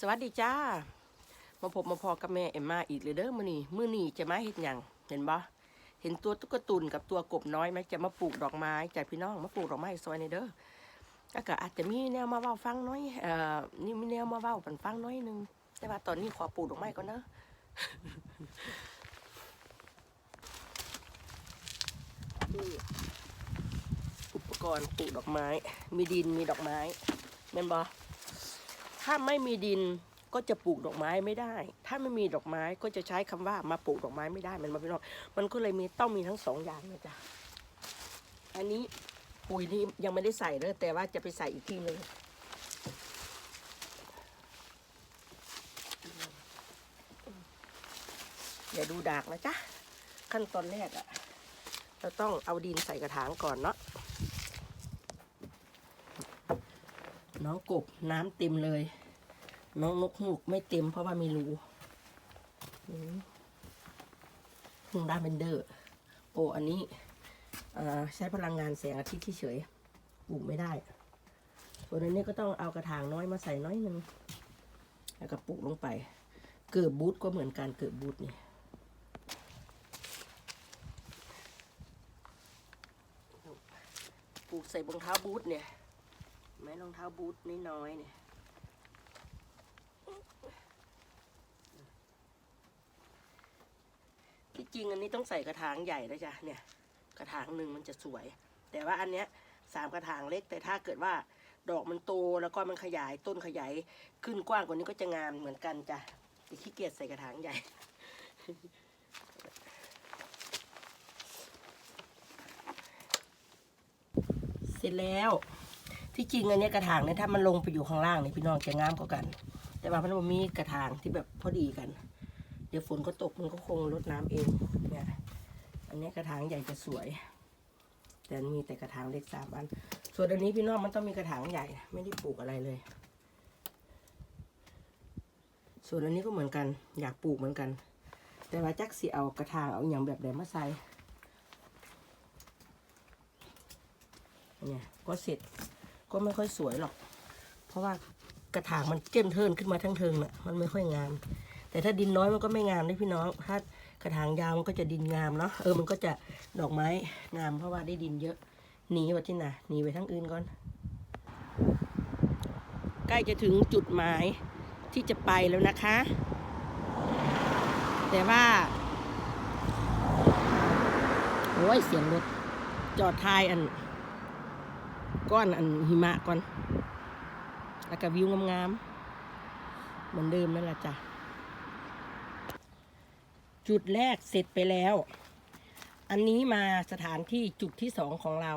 สวัสดีจ้า มาพบมาพอกับแม่เอ็มมาอีกเลยเด้อมื้อนี้มื้อนี้จะมาเฮ็ดหยังเห็นบ่เห็นตัวตุ๊กตุนกับตัวกบน้อยไหมจะมาปลูกดอกไม้จากพี่น้องมาปลูกดอกไม้ซอยในเด้อก็อาจจะมีแนวมาเว้าฟังน้อยเอ่อนี่มีแนวมาเว้าปันฟังน้อยหนึงแต่ว่าตอนนี้ขอปลูกดอกไม้ก่อนเด้อะอุปกรณ์ปลูกดอกไม้ มีดินมีดอกไม้แม่นบ่ ถ้าไม่มีดินก็จะปลูกดอกไม้ไม่ได้ ถ้าไม่มีดอกไม้ก็จะใช้คำว่ามาปลูกดอกไม้ไม่ได้ มันมาพี่น้องมันก็เลยมีต้องมีทั้งสองอย่างนะจ๊ะ อันนี้ปุ๋ยนี่ยังไม่ได้ใส่เลยแต่ว่าจะไปใส่อีกทีหนึ่งอย่าดูดากนะจ๊ะ ขั้นตอนแรกอะเราต้องเอาดินใส่กระถางก่อนเนาะน้องกบน้ำเต็มเลย น้องนกฮูกไม่เต็มเพราะว่ามีรูอืมทุ่งดาเบนเดอร์ โอ้อันนี้ใช้พลังงานแสงอาทิตย์เฉยปลูกไม่ได้ส่วนอันนี้ก็ต้องเอากระถางน้อยมาใส่น้อยหนึ่งแล้วก็ปลูกลงไป เกิดบูทก็เหมือนกันเกิดบูทนี่ปลูกใส่รองเท้าบูทเนี่ยไม้รองเท้าบูทน้อยๆเนี่ย ที่จริงอันนี้ต้องใส่กระถางใหญ่นะจ๊ะเนี่ย กระถางหนึ่งมันจะสวย แต่ว่าอันเนี้ยสามกระถางเล็ก แต่ถ้าเกิดว่าดอกมันโตแล้วก็มันขยายต้นขยายขึ้นกว้างกว่านี้ก็จะงามเหมือนกันจ้ะแต่ขี้เกียจใส่กระถางใหญ่เสร็จแล้วที่จริงอันเนี้ยกระถางเนี่ยถ้ามันลงไปอยู่ข้างล่างเนี่ยพี่น้องจะงามกว่ากัน แต่ว่ามันบ่มีกระถางที่แบบพอดีกัน เดี๋ยวฝนก็ตกมันก็คงลดน้ำเองเนี่ยอันนี้กระถางใหญ่จะสวย แต่มีแต่กระถางเล็กสามอัน ส่วนอันนี้พี่น้องมันต้องมีกระถางใหญ่ ไม่ได้ปลูกอะไรเลย ส่วนอันนี้ก็เหมือนกัน อยากปลูกเหมือนกัน แต่ว่าจักสิเอากระถางเอาอย่างแบบไหนมาใส่เนี่ยก็เสร็จก็ไม่ค่อยสวยหรอก เพราะว่า ระถางมันเจ้นเทินขึ้นมาทั้งเทิงน่ะมันไม่ค่อยงาม แต่ถ้าดินน้อยมันก็ไม่งามนะพี่น้องถ้ากระถางยาวมันก็จะดินงามเนาะเออมันก็จะดอกไม้งามเพราะว่าได้ดินเยอะหนีไปที่ไหนหนีไปทั้งอื่นก่อน ใกล้จะถึงจุดหมายที่จะไปแล้วนะคะ แต่ว่าโอ้ยเสียงรถจอดทายอันก้อนอันหิมะก่อน แล้วก็วิวงามๆ เหมือนเดิมนั่นแหละจ้ะ จุดแรกเสร็จไปแล้ว อันนี้มาสถานที่จุดที่สองของเรา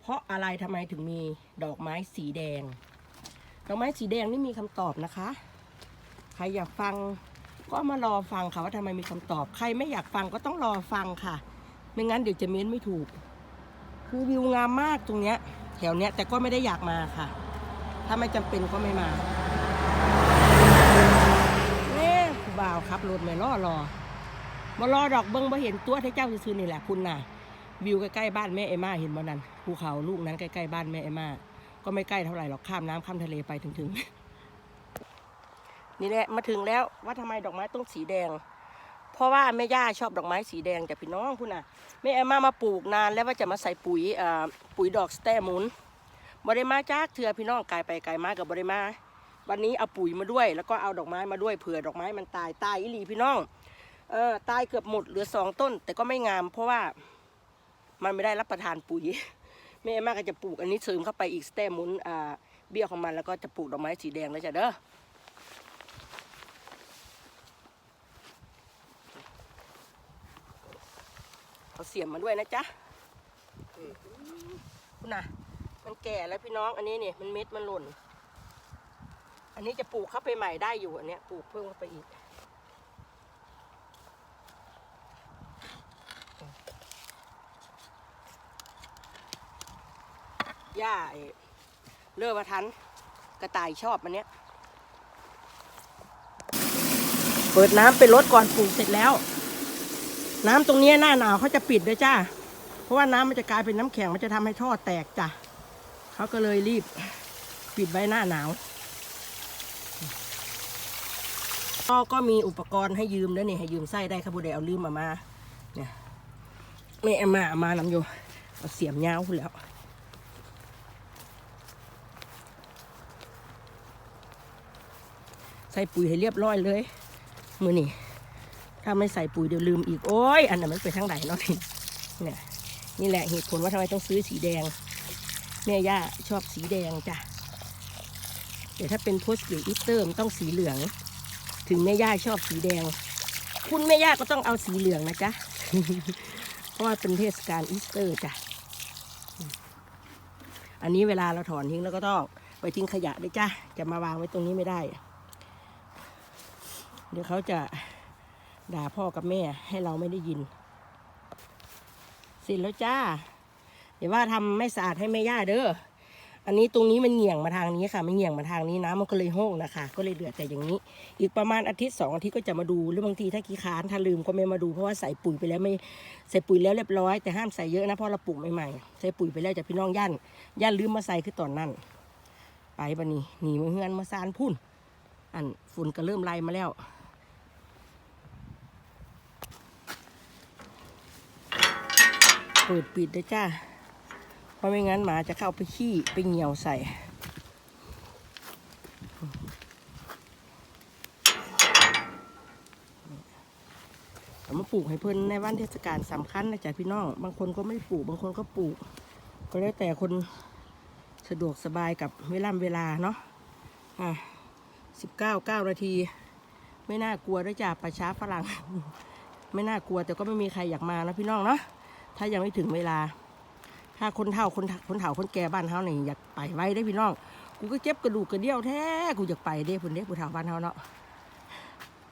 เพราะอะไรทำไมถึงมีดอกไม้สีแดง ดอกไม้สีแดงนี่มีคำตอบนะคะ ใครอยากฟังก็มารอฟังค่ะว่าทำไมมีคำตอบ ใครไม่อยากฟังก็ต้องรอฟังค่ะ ไม่งั้นเดี๋ยวจะเม้นไม่ถูก คือวิวงามมากตรงเนี้ยแถวเนี้ยแต่ก็ไม่ได้อยากมาค่ะ ถ้าไม่จำเป็นก็ไม่มาเน่ผู้บ่าวขับรถไม่รอรอมารอดอกเบิ้งบ่เห็นตัวที่เจ้าซื่อๆนี่แหละคุณน่ะ วิวใกล้ๆบ้านแม่เอม่าเห็นบ่นั่นภูเขาลูกนั้นใกล้ๆบ้านแม่เอม่าก็ไม่ใกล้เท่าไหร่หรอกข้ามน้ำข้ามทะเลไปถึงถึงๆนี่แหละมาถึงแล้วว่าทำไมดอกไม้ต้องสีแดง เพราะว่าแม่ย่าชอบดอกไม้สีแดงแต่พี่น้องคุณน่ะแม่เอม่ามาปลูกนานแล้วว่าจะมาใส่ปุ๋ยปุ๋ยดอกสแตมุน บริมาจากเถื่อพี่น้องไกลไปไกลมากกับบริมา วันนี้เอาปุ๋ยมาด้วย แล้วก็เอาดอกไม้มาด้วยเผื่อดอกไม้มันตายตายอีหลีพี่น้องเออตายเกือบหมดเหลือสองต้น แต่ก็ไม่งาม เพราะว่ามันไม่ได้รับประทานปุ๋ยแม่มากก็จะปลูกอันนี้เสริมเข้าไปอีกสเตมหมุนอ่าเบี้ยของมันแล้วก็จะปลูกดอกไม้สีแดงแล้วจ้ะเด้อเอาเสียมมาด้วยนะจ๊ะคุณน่ะ มันแก่แล้วพี่น้องอันนี้เนี่ยมันเม็ดมันหล่น อันนี้จะปลูกเข้าไปใหม่ได้อยู่อันเนี้ยปลูกเพิ่มเข้าไปอีก หญ้าไอ้เลือวทัน กระต่ายชอบมันเนี้ย เปิดน้ำเป็นรถก่อนปลูกเสร็จแล้ว น้ำตรงนี้หน้าหนาวเขาจะปิดเลยจ้า เพราะว่าน้ำมันจะกลายเป็นน้ำแข็งมันจะทำให้ท่อแตกจ้ะ เขาก็เลยรีบปิดไว้หน้าหนาวก็ก็มีอุปกรณ์ให้ยืมด้วนี่ให้ยืมไส้ได้ครับผู้ใดเอาลืมมามาเนี่ยไม่เอามาเอามานำอยู่เอาเสียมยาวแล้วใส่ปุ๋ยให้เรียบร้อยเลย มือนี่ถ้าไม่ใส่ปุ๋ยเดี๋ยวลืมอีก โอ้ย อันนั้นมันไปทางไหนเนาะนี่เนี่ยนี่แหละเหตุผลว่าทำไมต้องซื้อสีแดง แม่ย่าชอบสีแดงจ้ะเดี๋ยวถ้าเป็นโพสต์หรืออีสเตอร์มันต้องสีเหลือง ถึงแม่ย่าชอบสีแดง คุณแม่ย่าก็ต้องเอาสีเหลืองนะจ๊ะเพราะว่าเป็นเทศกาลอีสเตอร์จ้ะอันนี้เวลาเราถอนทิ้งแล้วก็ต้องไปทิ้งขยะด้วยจ้ะจะมาวางไว้ตรงนี้ไม่ได้ เดี๋ยวเขาจะด่าพ่อกับแม่ให้เราไม่ได้ยิน เสร็จแล้วจ้า เดี๋ยวว่าทำไม่สะอาดให้แม่ย่าเด้ออันนี้ตรงนี้มันเหี่ยงมาทางนี้ค่ะ มันเหี่ยงมาทางนี้น้ำมันก็เลยโห้งนะคะ ก็เลยเดือดแต่อย่างนี้ อีกประมาณอาทิตย์สองอาทิตย์ก็จะมาดูหรือบางทีถ้าขี้ค้านถ้าลืมก็ไม่มาดูเพราะว่าใส่ปุ๋ยไปแล้วไม่ใส่ปุ๋ยแล้วเรียบร้อยแต่ห้ามใส่เยอะนะเพราะเราปลูกใหม่ๆใส่ปุ๋ยไปแล้วจะพี่น้องย่านย่านลืมมาใส่คือตอนนั้น ไปบันนี้หนีมาเฮือนมาซานพุ่น อันฝุ่นก็เริ่มไล่มาแล้วเปิดปิดเลยจ้า ราะไม่งั้นหมาจะเข้าไปขี้ไปเหนียวใส่เอามาปลูกให้เพิ่นในวันเทศกาลสำคัญนะจ๊ะพี่น้อง บางคนก็ไม่ปลูก บางคนก็ปลูก ก็แล้วแต่คนสะดวกสบายกับเวลาเวลาเนาะ อะสิบเก้าเก้านาที ไม่น่ากลัวด้วยจ้ะประช้าฝรั่ง ไม่น่ากลัวแต่ก็ไม่มีใครอยากมานะพี่น้องเนาะ ถ้ายังไม่ถึงเวลา ถ้าคนเฒ่าคนคนเฒ่าคนแก่บ้านเฮานี่อยากไปไว้ได้พี่น้อง กูก็เจ็บกระดูกกระเดี่ยวแท้ กูอยากไปเด้พุ่นเด้ผู้เฒ่าบ้านเฮาเนาะ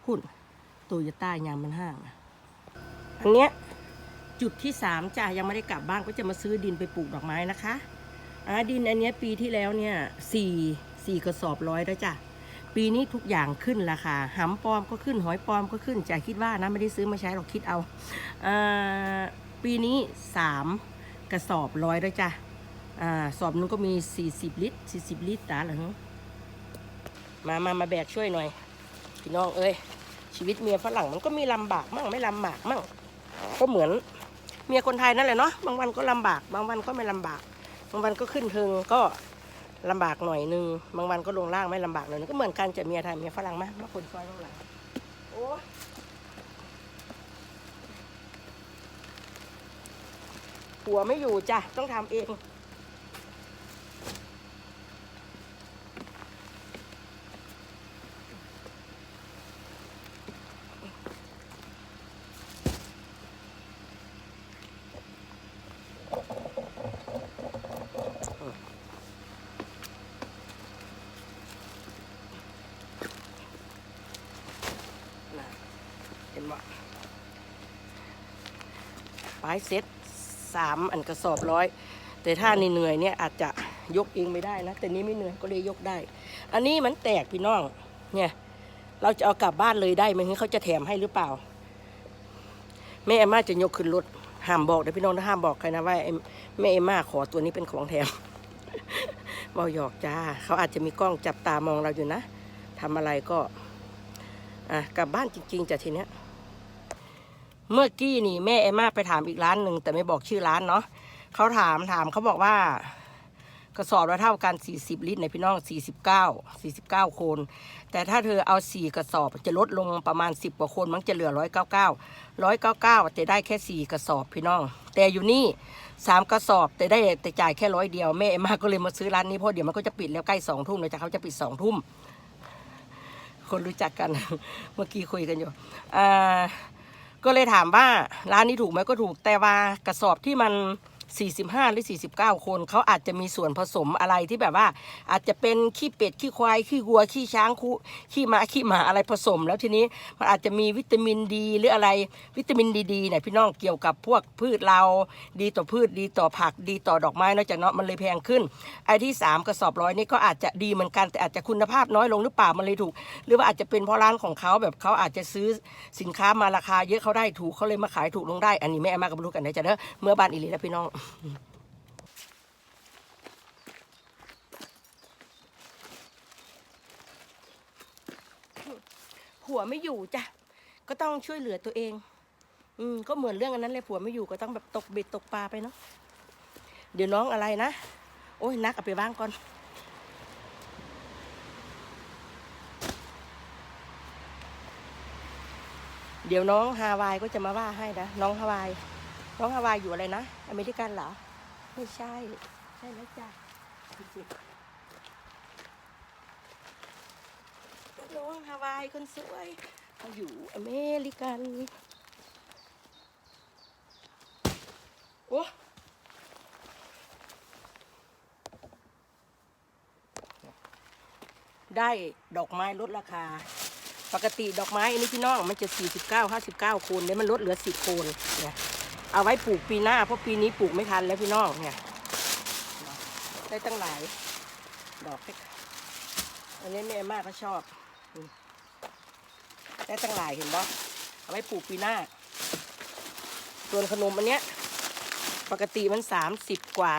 พุ่นตัวจะใต้ยามมันห้าง อันเนี้ยจุดที่สามจ้ะยังไม่ได้กลับบ้านก็จะมาซื้อดินไปปลูกดอกไม้นะคะอ่าดินอันเนี้ยปีที่แล้วเนี่ยสี่สี่กระสอบร้อยแล้วจ้ะปีนี้ทุกอย่างขึ้นราคาหำปลอมก็ขึ้นหอยปลอมก็ขึ้นจะคิดว่านะไม่ได้ซื้อมาใช้หรอกคิดเอาอ่าปีนี้สาม กระสอบร้อยแล้วจ้ะอ่าสอบนึงก็มี 40 ลิตร 40 ลิตรตาเหรอมามามาแบกช่วยหน่อย พี่น้องเอ้ยชีวิตเมียฝรั่งมันก็มีลำบากมั่งไม่ลำบากมั่งก็เหมือนเมียคนไทยนั่นแหละเนาะบางวันก็ลำบาก บางวันก็ไม่ลำบากบางวันก็ขึ้นเทิงก็ลำบากหน่อยนึงบางวันก็ลงล่างไม่ลำบากหน่อยนึงก็เหมือนกันจะเมียไทยเมียฝรั่งมามาคนซอยข้างหลังโอ้ ยผัวไม่อยู่จ้ะ ต้องทำเอง เห็นบ่ปลายเซ็ต สามอันกระสอบร้อย แต่ถ้านี่เหนื่อยเนี่ยอาจจะยกเองไม่ได้นะ แต่นี้ไม่เหนื่อยก็เลยยกได้ อันนี้มันแตกพี่น้อง เนี่ย เราจะเอากลับบ้านเลยได้ไหมเขาจะแถมให้หรือเปล่า แม่เอมมาจะยกขึ้นรถห้ามบอกนะพี่น้องนะห้ามบอกใครนะว่าแม่เอมมาขอตัวนี้เป็นของแถมบอหยอกจ้า เขาอาจจะมีกล้องจับตามองเราอยู่นะทำอะไรก็ อะกลับบ้านจริง ๆจ้ะทีเนี้ย เมื่อกี้นี่แม่เอมมาไปถามอีกร้านหนึ่งแต่ไม่บอกชื่อร้านเนาะเขาถามถามเขาบอกว่า กระสอบละเท่ากัน 40 ลิตรในพี่น้อง 49 49 คน แต่ถ้าเธอเอา 4 กระสอบจะลดลงประมาณ 10 กว่าคนมันจะเหลือ 199 199 จะได้แค่ 4 กระสอบพี่น้อง แต่อยู่นี่ 3 กระสอบแต่ได้แต่จ่ายแค่ร้อยเดียวแม่เอมมาก็เลยมาซื้อร้านนี้เพราะเดี๋ยวมันก็จะปิดแล้วใกล้สองทุ่มเลยจ้ะเขาจะปิดสองทุ่มคนรู้จักกัน เมื่อกี้คุยกันอยู่อ่า ก็เลยถามว่าร้านนี้ถูกไหมก็ถูกแต่ว่ากระสอบที่มัน 45 หรือ 49 คน เขาอาจจะมีส่วนผสมอะไรที่แบบว่า อาจจะเป็นขี้เป็ดขี้ควายขี้วัวขี้ช้างคู่ขี้ม้าขี้หมาอะไรผสม แล้วทีนี้มันอาจจะมีวิตามินดี หรืออะไรวิตามินดีดีเนี่ยพี่น้องเกี่ยวกับพวกพืชเราดีต่อพืชดีต่อผักดีต่อดอกไม้นอกจากเนาะมันเลยแพงขึ้นไอ้ที่ 3 กระสอบร้อยนี่ก็อาจจะดีเหมือนกันแต่อาจจะคุณภาพน้อยลงหรือเปล่ามันเลยถูก หรือว่าอาจจะเป็นเพราะร้านของเขาแบบเขาอาจจะซื้อสินค้ามาราคาเยอะเขาได้ถูกเขาเลยมาขายถูกลงได้ อันนี้แม่เอามากับรู้กันนะจ๊ะเด้อเมื่อบ้านอีหลีแล้วพี่น้องผัวไม่อยู่จ้ะ ก็ต้องช่วยเหลือตัวเอง อืม ก็เหมือนเรื่องอันนั้นเลยผัวไม่อยู่ก็ต้องแบบตกเบ็ดตกปลาไปเนาะ เดี๋ยวน้องอะไรนะ โอ้ยนักเอาไปว่างก่อนเดี๋ยวน้องฮาวายก็จะมาว่าให้นะ น้องฮาวาย น้องฮาวายอยู่อะไรนะ อเมริกันเหรอ ไม่ใช่ ใช่แล้วจ้ะน้องฮาวายคนสวยเขาอยู่อเมริกัน โอ้ได้ดอกไม้ลดราคา ปกติดอกไม้อันนี้พี่น้องมันจะ 49 59 โคนเนี่ยมันลดเหลือ 10 โคนเนี่ย เอาไว้ปลูกปีหน้าเพราะปีนี้ปลูกไม่ทันแล้วพี่น้องเนี่ยได้ตั้งหลาย ดอกอันนี้แม่มากก็ชอบ ได้ตั้งหลายเห็นบ่เอาไว้ปลูกปีหน้า ส่วนขนมอันเนี้ย ปกติมัน30กว่า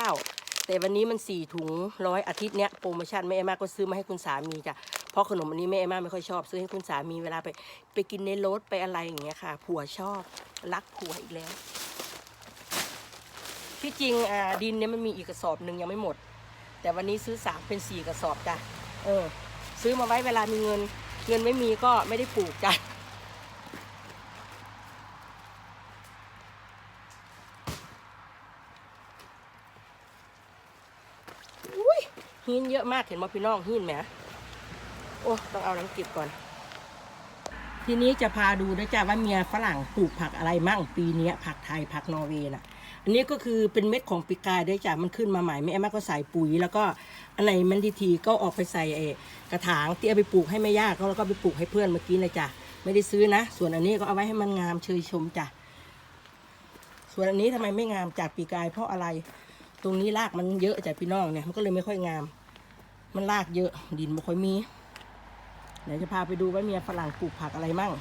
39แต่วันนี้มัน4ถุงร้อยอาทิตย์เนี้ยโปรโมชั่นแม่มมาก็ซื้อมาให้คุณสามีจ้ะ เพราะขนมอันนี้แม่เอมมาไม่ค่อยชอบซื้อให้คุณสามีเวลาไปไปกินในรถไปอะไรอย่างเงี้ยค่ะ ผัวชอบรักผัวอีกแล้ว ที่จริงอ่าดินเนี่ยมันมีอีกกระสอบหนึ่งยังไม่หมด แต่วันนี้ซื้อสามเป็นสี่กระสอบจ้ะเออ ซื้อมาไว้เวลามีเงิน เงินไม่มีก็ไม่ได้ปลูกจ้ะอุ้ยหินเยอะมากเห็นมอพี่น้องหินไหม โอ้ต้องเอาน้ำเก็บก่อน ทีนี้จะพาดูด้วยจ้าว่าเมียฝรั่งปลูกผักอะไรมั่งปีนี้ผักไทยผักนอร์เวย์น่ะ อันนี้ก็คือเป็นเม็ดของปีกายด้วยจ้ะมันขึ้นมาใหม่แม่แม่ก็ใส่ปุ๋ย แล้วก็อันไหนมันทีทีก็ออกไปใส่ไอ้กระถางที่เอาไปปลูกให้แม่ย่าเขาแล้วก็ไปปลูกให้เพื่อนเมื่อกี้เลยจ้ะไม่ได้ซื้อนะ ส่วนอันนี้ก็เอาไว้ให้มันงามเชยชมจ้ะส่วนอันนี้ทำไมไม่งามจากปีกายเพราะอะไร ตรงนี้รากมันเยอะจากพี่น้องเนี่ยมันก็เลยไม่ค่อยงาม มันรากเยอะดินไม่ค่อยมี เดี๋ยวจะพาไปดูว่าเมียฝรั่งปลูกผักอะไรมั่ง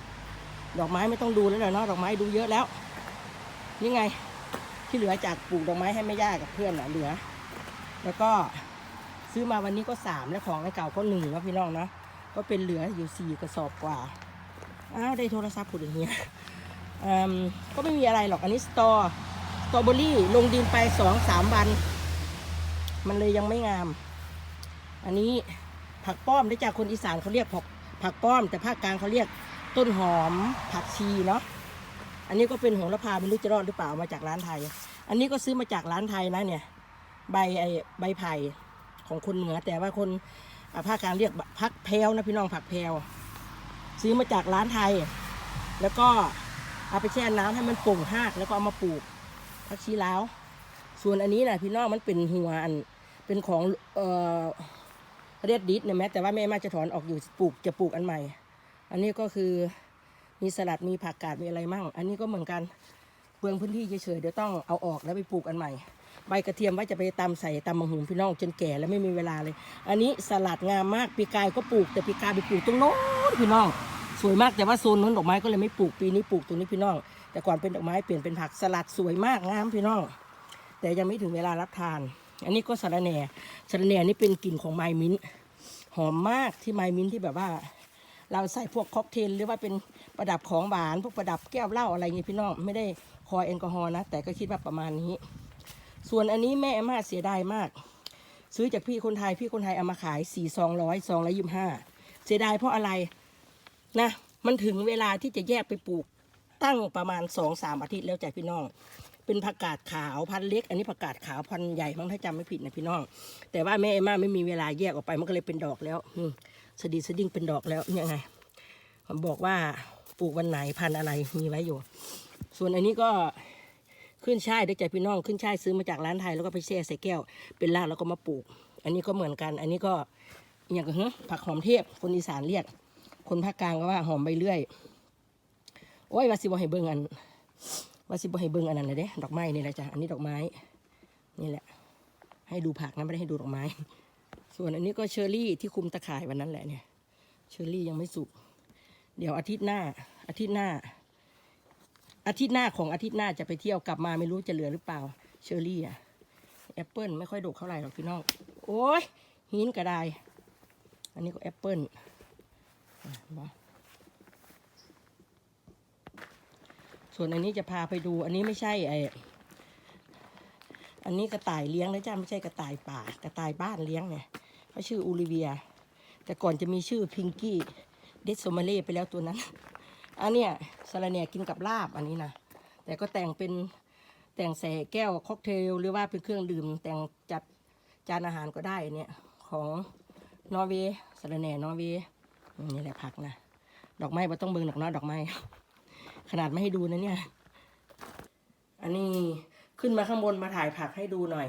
ดอกไม้ไม่ต้องดูแล้วเนาะดอกไม้ดูเยอะแล้วนี่ไงที่เหลือจากปลูกดอกไม้ให้แม่ย่ากับเพื่อนน่ะเหลือ แล้วก็ซื้อมาวันนี้ก็สามแล้วของในเก่าก็หนึ่งว่าพี่น้องเนาะก็เป็นเหลืออยู่สี่กระสอบกว่าอ้าวได้โทรศัพท์พูดอย่างเงี้ยอืมก็ไม่มีอะไรหรอกอันนี้สตอสตอเบอรี่ลงดินไปสองสามวัน มันเลยยังไม่งาม อันนี้ ผักป้อมได้จากคนอีสานเขาเรียกผักผักป้อม แต่ภาคกลางเขาเรียกต้นหอมผักชีเนาะอันนี้ก็เป็นโหระพาไม่รู้จะรอดหรือเปล่ามาจากร้านไทย อันนี้ก็ซื้อมาจากร้านไทยนะเนี่ย ใบไอใบไผ่ของคนเหนือ แต่ว่าคนภาคกลางเรียกผักแพรวนะพี่น้องผักแพรวซื้อมาจากร้านไทย แล้วก็เอาไปแช่น้ำให้มันโป่งหากแล้วก็เอามาปลูกผักชีลาว ส่วนอันนี้นะพี่น้องมันเป็นหัวอันเป็นของเอ่อ เรียดดิสเนี่ยแม้แต่ว่าแม่มาจะถอนออกอยู่ปลูกจะปลูกอันใหม่ อันนี้ก็คือมีสลัดมีผักกาดมีอะไรมั่ง อันนี้ก็เหมือนกันเปลืองพื้นที่เฉยๆเดี๋ยวต้องเอาออกแล้วไปปลูกอันใหม่ ใบกระเทียมว่าจะไปตำใส่ตำมะฮุงพี่น้องจนแก่แล้วไม่มีเวลาเลย อันนี้สลัดงามมากปีกายก็ปลูกแต่ปีกายไปปลูกตรงโน้นพี่น้อง สวยมากแต่ว่าโซนนู้นดอกไม้ก็เลยไม่ปลูกปีนี้ปลูกตรงนี้พี่น้อง แต่ก่อนเป็นดอกไม้เปลี่ยนเป็นผักสลัดสวยมากงามพี่น้อง แต่ยังไม่ถึงเวลารับทาน อันนี้ก็สาระแหน่สาระแหน่นี่เป็นกลิ่นของไมมิ้นหอมมากที่ไมมิ้นที่แบบว่า เราใส่พวกค็อกเทลหรือว่าเป็นประดับของหวาน พวกประดับแก้วเหล้าอะไรอย่างงี้พี่น้องไม่ได้คอยแอลกอฮอล์นะ แต่ก็คิดว่าประมาณนี้ ส่วนอันนี้แม่อามาเสียดายมาก ซื้อจากพี่คนไทยพี่คนไทยเอามาขายสี่ซองร้อยซองละยี่สิบห้าเสียดายเพราะอะไรนะมันถึงเวลาที่จะแยกไปปลูกตั้งประมาณสองสามอาทิตย์แล้วจ้ะพี่น้อง เป็นผักกาดขาวพันเล็ก อันนี้ผักกาดขาวพันใหญ่มั้งถ้าจำไม่ผิดนะพี่น้อง แต่ว่าแม่เอมมาไม่มีเวลาแยกออกไปมันก็เลยเป็นดอกแล้วอืสดีสดิ้งเป็นดอกแล้วเนี่ยไงผมบอกว่าปลูกวันไหนพันอะไรมีไว้อยู่ ส่วนอันนี้ก็ขึ้นช่ายได้ใจพี่น้องขึ้นช่ายซื้อมาจากร้านไทยแล้วก็ไปแช่ใส่แก้ว เป็นรากแล้วก็มาปลูก อันนี้ก็เหมือนกัน อันนี้ก็อย่างกับฮะผักหอมเทพคนอีสานเรียก คนภาคกลางก็ว่าหอมใบเลื่อย โอ้ยว่าสิบ่ให้เบิ่งอัน ว่าสิบ่ให้เบิ่งอันนั้นเลยเด้ดอกไม้นี่แหละจ้ะอันนี้ดอกไม้นี่แหละ ให้ดูผักนะไม่ได้ให้ดูดอกไม้ ส่วนอันนี้ก็เชอร์รี่ที่คุมตะข่ายวันนั้นแหละเนี่ย เชอร์รี่ยังไม่สุก เดี๋ยวอาทิตย์หน้า อาทิตย์หน้า อาทิตย์หน้าของอาทิตย์หน้าจะไปเที่ยวกลับมาไม่รู้จะเหลือหรือเปล่า เชอร์รี่อะแอปเปิลไม่ค่อยดกเท่าไหร่หรอกพี่น้องโอ้ยหินกระไดอันนี้ก็แอปเปิลอะบอ ส่วนอันนี้จะพาไปดู อันนี้ไม่ใช่ไออันนี้กระต่ายเลี้ยงนะจ้าไม่ใช่กระต่ายป่ากระต่ายบ้านเลี้ยงเนี่ยเขาชื่ออูลิเวีย แต่ก่อนจะมีชื่อพิงกี้เดซโซมาเล่ไปแล้วตัวนั้น อันเนี้ยสาระแหน่กินกับลาบอันนี้นะแต่ก็แต่งเป็นแต่งใส่แก้วค็อกเทลหรือว่าเป็นเครื่องดื่ม แต่งจัดจานอาหารก็ได้เนี่ยของนอร์เวย์สาระแหน่นอร์เวย์นี่แหละผักนะดอกไม้เราต้องเบิ่งดอกนาะดอกไม้ ขนาดไม่ให้ดูนะเนี่ย อันนี้ขึ้นมาข้างบนมาถ่ายผักให้ดูหน่อย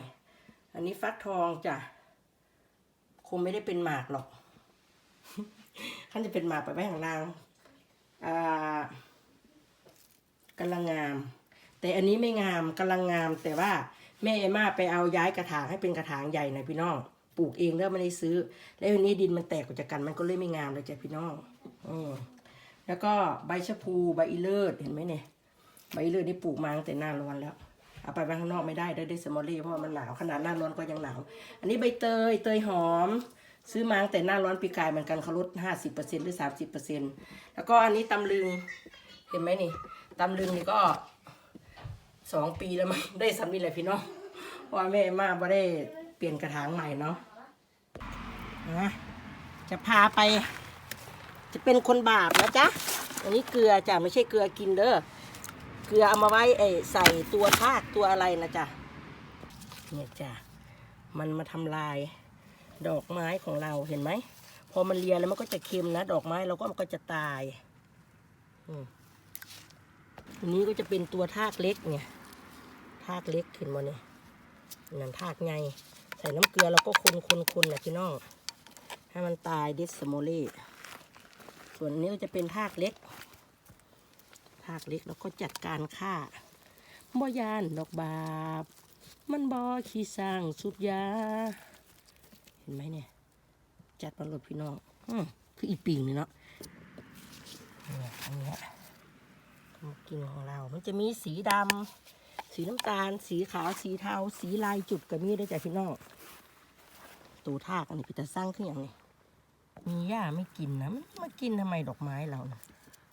อันนี้ฟักทองจ้ะ คงไม่ได้เป็นหมากหรอกท่านจะเป็นหมากไปไว้ข้างล่างอ่ากำลังงาม แต่อันนี้ไม่งามกำลังงาม แต่ว่าแม่เอม่าไปเอาย้ายกระถางให้เป็นกระถางใหญ่หน่อยพี่น้องปลูกเองแล้วไม่ได้ซื้อ แล้ววันนี้ดินมันแตกออกจากกันมันก็เลยไม่งามเลยจ้ะพี่น้องอืม แล้วก็ใบชะพูใบอีเลิศเห็นไหมเนี่ยใบอีเลิศนี่ปลูกมาตั้งแต่หน้าร้อนแล้วเอาไปไว้ข้างนอกไม่ได้ได้ได้สมอลลี่เพราะมันหนาวขนาดหน้าร้อนก็ยังหนาวอันนี้ใบเตยเตยหอม ซื้อมาตั้งแต่หน้าร้อนปีกายเหมือนกันเขาลดห้าสิบเปอร์เซ็นหรือสามสิบเปอร์เซ็นแล้วก็อันนี้ตำลึงเห็นไหมนี่ตำลึงนี่ก็สองปีแล้วมั้งได้สำนีแหละพี่น้องเพราะว่าแม่มาบ่ได้เปลี่ยนกระถางใหม่เนาะนะจะพาไป จะเป็นคนบาปนะจ๊ะ อันนี้เกลือจ้ะไม่ใช่เกลือกินเด้อ เกลือเอามาไว้เออใส่ตัวทากตัวอะไรนะจ๊ะ เนี่ยจ้ะ มันมาทำลายดอกไม้ของเราเห็นไหม พอมันเลียแล้วมันก็จะเค็มนะ ดอกไม้เราก็มันก็จะตายอืมอันนี้ก็จะเป็นตัวทากเล็กเนี่ย ทากเล็กขึ้นมาเนี่ยนั่นทากไง ใส่น้ำเกลือแล้วก็คนคนคนนะพี่น้อง ให้มันตายดิสโมเล่ ส่วนนี้จะเป็นทากเล็กทากเล็กแล้วก็จัดการฆ่าบ่ยานดอกบาบมันบอขี้สร้างสุดยา เห็นไหมเนี่ย จัดมาลดพี่น้องอืมคืออีปิงนี่เนาะเนี่ยอันนี้กินของเรา มันจะมีสีดำ สีน้ำตาล สีขาว สีเทา สีลายจุดก็มีได้จ้ะพี่น้องตูทากอันนี้พี่ตาสร้างขึ้นอย่างนี้ มีหญ้าไม่กินนะมันมากินทำไมดอกไม้เรานะ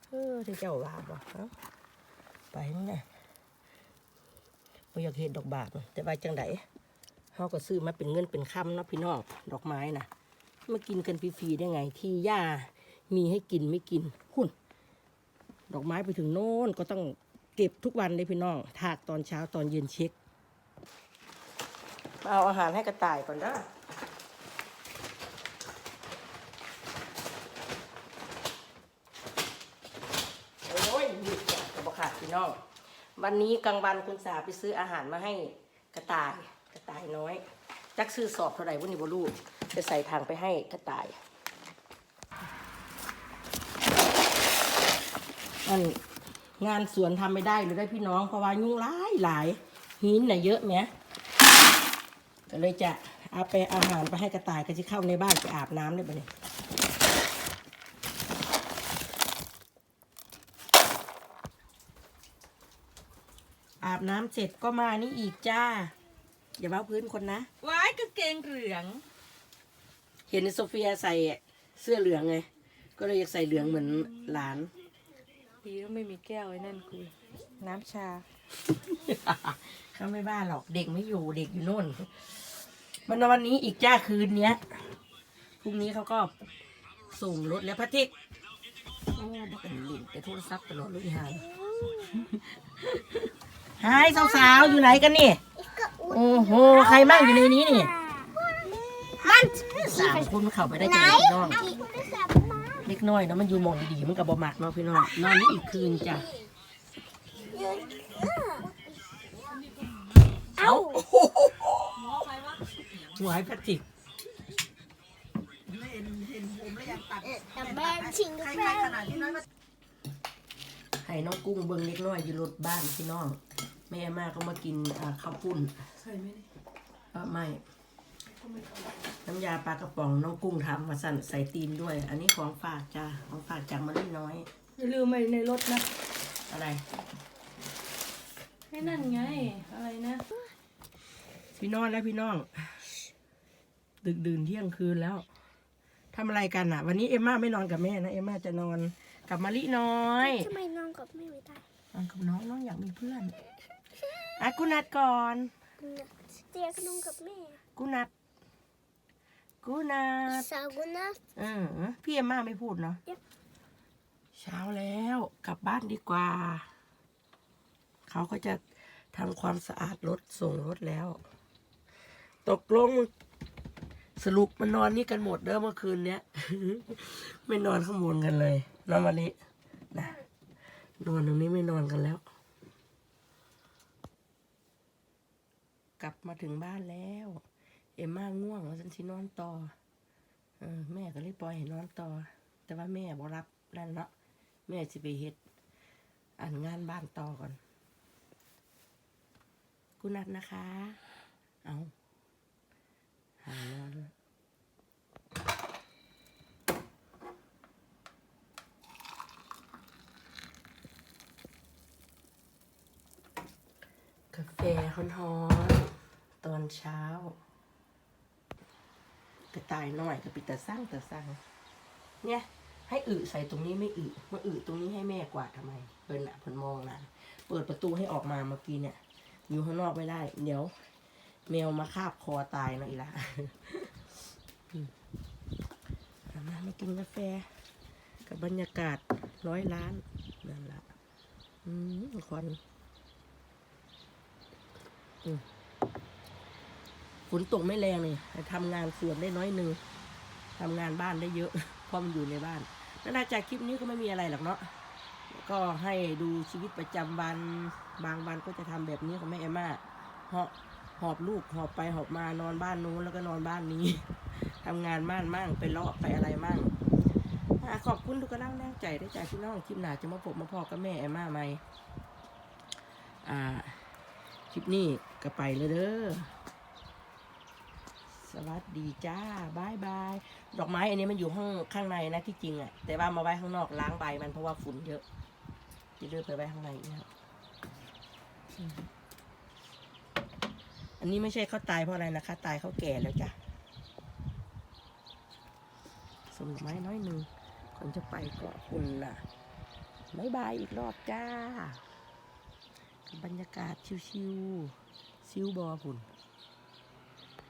เออที่เจ้าบาปวะเอ้าไปนั่นแหละบ่อยากเห็นดอกบาปแต่ว่าจังไดเขาก็ซื้อมาเป็นเงินเป็นคำเนาะพี่น้องดอกไม้นะมากินกันฟรีๆได้ไง ที่หญ้ามีให้กินไม่กินหุ่นดอกไม้ไปถึงโน่นก็ต้องเก็บทุกวันเลยพี่น้อง ถากตอนเช้าตอนเย็นเช็ค เอาอาหารให้กระต่ายก่อนนะโอ้ยหยุดจ้ะกระบอกขาด พี่น้อง วันนี้กลางวันคุณสาไปซื้ออาหารมาให้กระต่ายกระต่ายน้อย จักซื้อสอบเท่าไหร่วันนี้บลูจะใส่ถังไปให้กระต่ายอันงานสวนทำไม่ได้เลยได้พี่น้องเพราะว่ายุ่งหลายหลายหินน่ะเยอะไหมก็เลยจะเอาไปอาหารไปให้กระต่ายก็จะเข้าในบ้านไปอาบน้ำเลยบ่เนี่ย บน้ำเสร็จก็มานี่อีกจ้า อย่าว่าพื้นคนนะ ว้ายกางเกงเหลือง เห็นโซเฟียใส่เสื้อเหลืองไง ก็เลยอยากใส่เหลืองเหมือนหลาน ดีแล้วไม่มีแก้วไอ้นั่นคุยน้ำชา เขาไม่บ้าหรอกเด็กไม่อยู่เด็กอยู่โน่น มันวันนี้อีกจ้าคืนเนี้ยพรุ่งนี้เขาก็ส่งรถแล้วพระทิกโอ้บักกันลินแต่โทรศัพท์ตลอดเลยฮา ยฮายสาวๆอยู่ไหนกันนี่ โอ้โห ใครบ้างอยู่ในนี้นี่ มันสามคนเข้าไปได้จังไงพี่น้องขี่โทรศัพท์มาเล็กน้อยเนาะมันอยู่หมองดีๆมันกับบมักเนาะพี่น้อง นอนนี่อีกคืนจ้ะยืนเอาหัวให้พระทิกแต่แม่ชิงกับแม่ ให้น้องกุ้งเบิ่งเล็กน้อยอยู่รถบ้านพี่น้อง แม่มาก็มากินอ่าข้าวปุ้นใส่ไหมเออไม่น้ำยาปลากระป๋องน้องกุ้งทำมาสั่นใส่ตีนด้วย อันนี้ของฝากจ้าของฝากจากมะลิน้อยอย่าลืมไปในรถนะ อะไรให้นั่นไง อะไรนะ พี่นอนแล้วพี่น้อง ดึกดื่นเที่ยงคืนแล้วทำอะไรกันอะ วันนี้เอ็มม่าไม่นอนกับแม่นะ เอ็มม่าจะนอน กับมะลิน้อยทำไมนอนกับแม่ไม่ได้อนกับน้องน้องอยากมีเพื่อนอะกูนัดก่อนเตียขนมกับแม่กูนัดกูนัดสาวกุนะเออพี่เอ็มมาไม่พูดเนาะเย็บเช้าแล้วกลับบ้านดีกว่า เขาก็จะทำความสะอาดรถส่งรถแล้ว ตกลงสรุปมันนอนนี่กันหมดเด้อเมื่อคืนเนี้ย ไม่นอนข้างบนกันเลย นอนมาลินะนอนตรงนี้ไม่นอนกันแล้ว กลับมาถึงบ้านแล้ว เอ็มม่าง่วงแล้วฉันสินอนต่ออแม่ก็เลยปล่อยให้นอนต่อ แต่ว่าแม่บ่รับนั่นเนาะแม่สิไปเฮ็ดอ่านงานบ้านต่อก่อนคุนัดนะคะ เอาหานอน กาแฟฮ้อนๆ ตอนเช้า กระต่ายหน้อยกับปิดแตาสร้างแตาสร้าง เนี่ย ให้อึใส่ตรงนี้ไม่อึมาอึตรงนี้ให้แม่กวาดทำไมเปิดหนะเพิ่นมองนะเปิดประตูให้ออกมาเมื่อกี้เนี่ย อยู่ข้างนอกไม่ได้ เดี๋ยว แมวมาคาบคอตายนะอีละมามามากินกาแฟ กับบรรยากาศร้อยล้านนั่นละอืมควัน ฝนตกไม่แรงเลยทำงานสวนได้น้อยหนึ่งทำงานบ้านได้เยอะเพราะมันอยู่ในบ้านแล้วหลังจากคลิปนี้ก็ไม่มีอะไรหรอกเนาะก็ให้ดูชีวิตประจำวัน บางวันก็จะทำแบบนี้ของแม่เอมม่าหอบหอบลูกหอบไปหอบมานอนบ้านนู้นแล้วก็นอนบ้านนี้ทำงานบ้านมั่งไปเลาะไปอะไรมั่งอขอบคุณทุกกำลังแรงใจได้จากพี่น้องคลิปหนาจะมาพบมาพอกับแม่เอมมาไหมอ่า ลิปนี้ก็ไปเลยเด้อ สวัสดีจ้าบายบาย ดอกไม้อันนี้มันอยู่ห้องข้างในนะที่จริงอะ่ะแต่ว่ามาไว้ข้างนอกล้างใบมันเพราะว่าฝุ่นเยอะจะเลือกไปไว้ข้างในอีกแล้วอืมอันนี้ไม่ใช่เขาตายเพราะอะไรนะคะ ตายเขาแก่แล้วจ้ะสมดอกไม้น้อยหนึ่งก่อนจะไปก็คุณน่ะบายบายอีกรอบจ้า บรรยากาศชิวๆซิวบอผุ่น